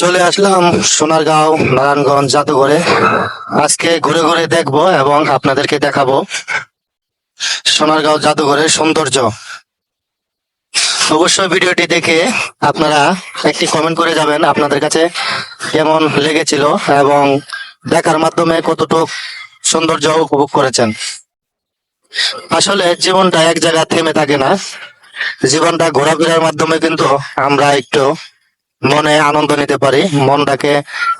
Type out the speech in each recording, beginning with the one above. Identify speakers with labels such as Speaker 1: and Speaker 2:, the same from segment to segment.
Speaker 1: চলে আসলাম সোনারগাঁও, নারায়ণগঞ্জ জাদুঘরে। আজকে ঘুরে ঘুরে দেখব এবং আপনাদেরকে দেখাবো সোনারগাঁও জাদুঘরের সৌন্দর্য। অবশ্যই ভিডিওটি দেখে আপনারা একটি কমেন্ট করে যাবেন আপনাদের কাছে কেমন লেগেছিল এবং দেখার মাধ্যমে কতটুকু সৌন্দর্য উপভোগ করেছেন। আসলে জীবনটা এক জায়গায় থেমে থাকে না। জীবনটা ঘোরাফেরার মাধ্যমে কিন্তু আমরা একটু মনে আনন্দ নিতে পারি, মনটাকে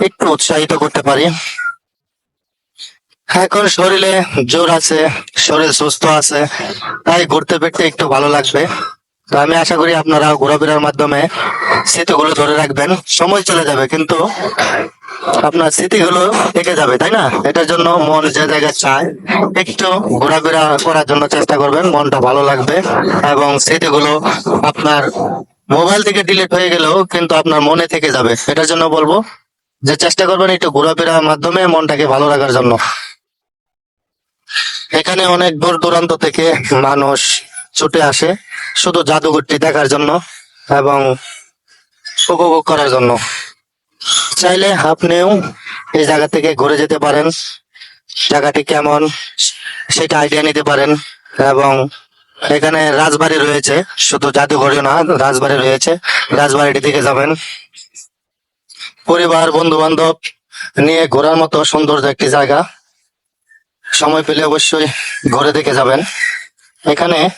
Speaker 1: একটু উৎসাহিত করতে পারি। এখন শরীরে জোর আছে, শরীর সুস্থ আছে, তাই ঘুরতে ফিরতে একটু ভালো লাগবে। তো আমি আশা করি আপনারা ঘোরাফেরার মাধ্যমে স্মৃতিগুলো ধরে রাখবেন। সময় চলে যাবে, কিন্তু আপনার স্মৃতিগুলো থেকে যাবে, তাই না? এটার জন্য মন যে জায়গায় চায়, একটু ঘোরাফেরা করার জন্য চেষ্টা করবেন, মনটা ভালো লাগবে এবং স্মৃতিগুলো আপনার মোবাইল থেকে ডিলিট হয়ে গেলেও কিন্তু আপনার মনে থেকে যাবে। এটার জন্য বলব যে চেষ্টা করবেন একটু ঘোরাফেরার মাধ্যমে মনটাকে ভালো রাখার জন্য। এখানে অনেক দূর দূরান্ত থেকে মানুষ ছুটে আসে শুধু জাদুঘরটি দেখার জন্য এবং উপভোগ করার জন্য। চাইলে আপনিও এই জায়গা থেকে ঘুরে যেতে পারেন। জায়গাটি কেমন, সেটা আইডিয়া নিতে পারেন এবং এখানে রাজবাড়ি রয়েছে, শুধু জাদুঘরই না, রাজবাড়ি রয়েছে। রাজবাড়িটি দিকে যাবেন। পরিবার বন্ধু বান্ধব নিয়ে ঘোরার মতো সুন্দর একটি জায়গা। সময় পেলে অবশ্যই ঘুরে দেখে যাবেন। এখানে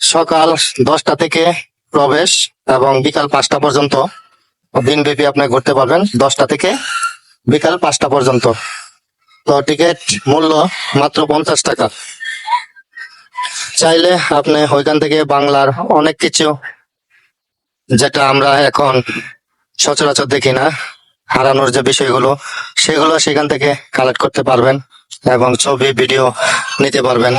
Speaker 1: সকাল দশটা থেকে প্রবেশ এবং বিকাল পাঁচটা পর্যন্ত দিনব্যাপী আপনি ঘুরতে পারবেন। দশটা থেকে বিকাল পাঁচটা পর্যন্ত। তো টিকিট মূল্য মাত্র পঞ্চাশ টাকা। চাইলে আপনি ওইখান থেকে বাংলার অনেক কিছু, যেটা আমরা এখন সচরাচর দেখি না, হারানোর যে বিষয়গুলো, সেগুলো সেখান থেকে কালেক্ট করতে পারবেন এবং ছবি ভিডিও নিতে পারবেন।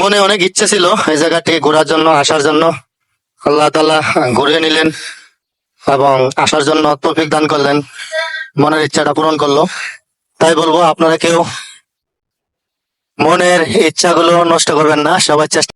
Speaker 1: মনে অনেক ইচ্ছে ছিল এই জায়গাটি ঘোরার জন্য, আসার জন্য। আল্লাহ তালা ঘুরিয়ে নিলেন এবং আসার জন্য তৌফিক দান করলেন। মনের ইচ্ছাটা পূরণ করল। তাই বলব, আপনারা কেউ মনের ইচ্ছাগুলো নষ্ট করবেন না সবাই চেষ্টা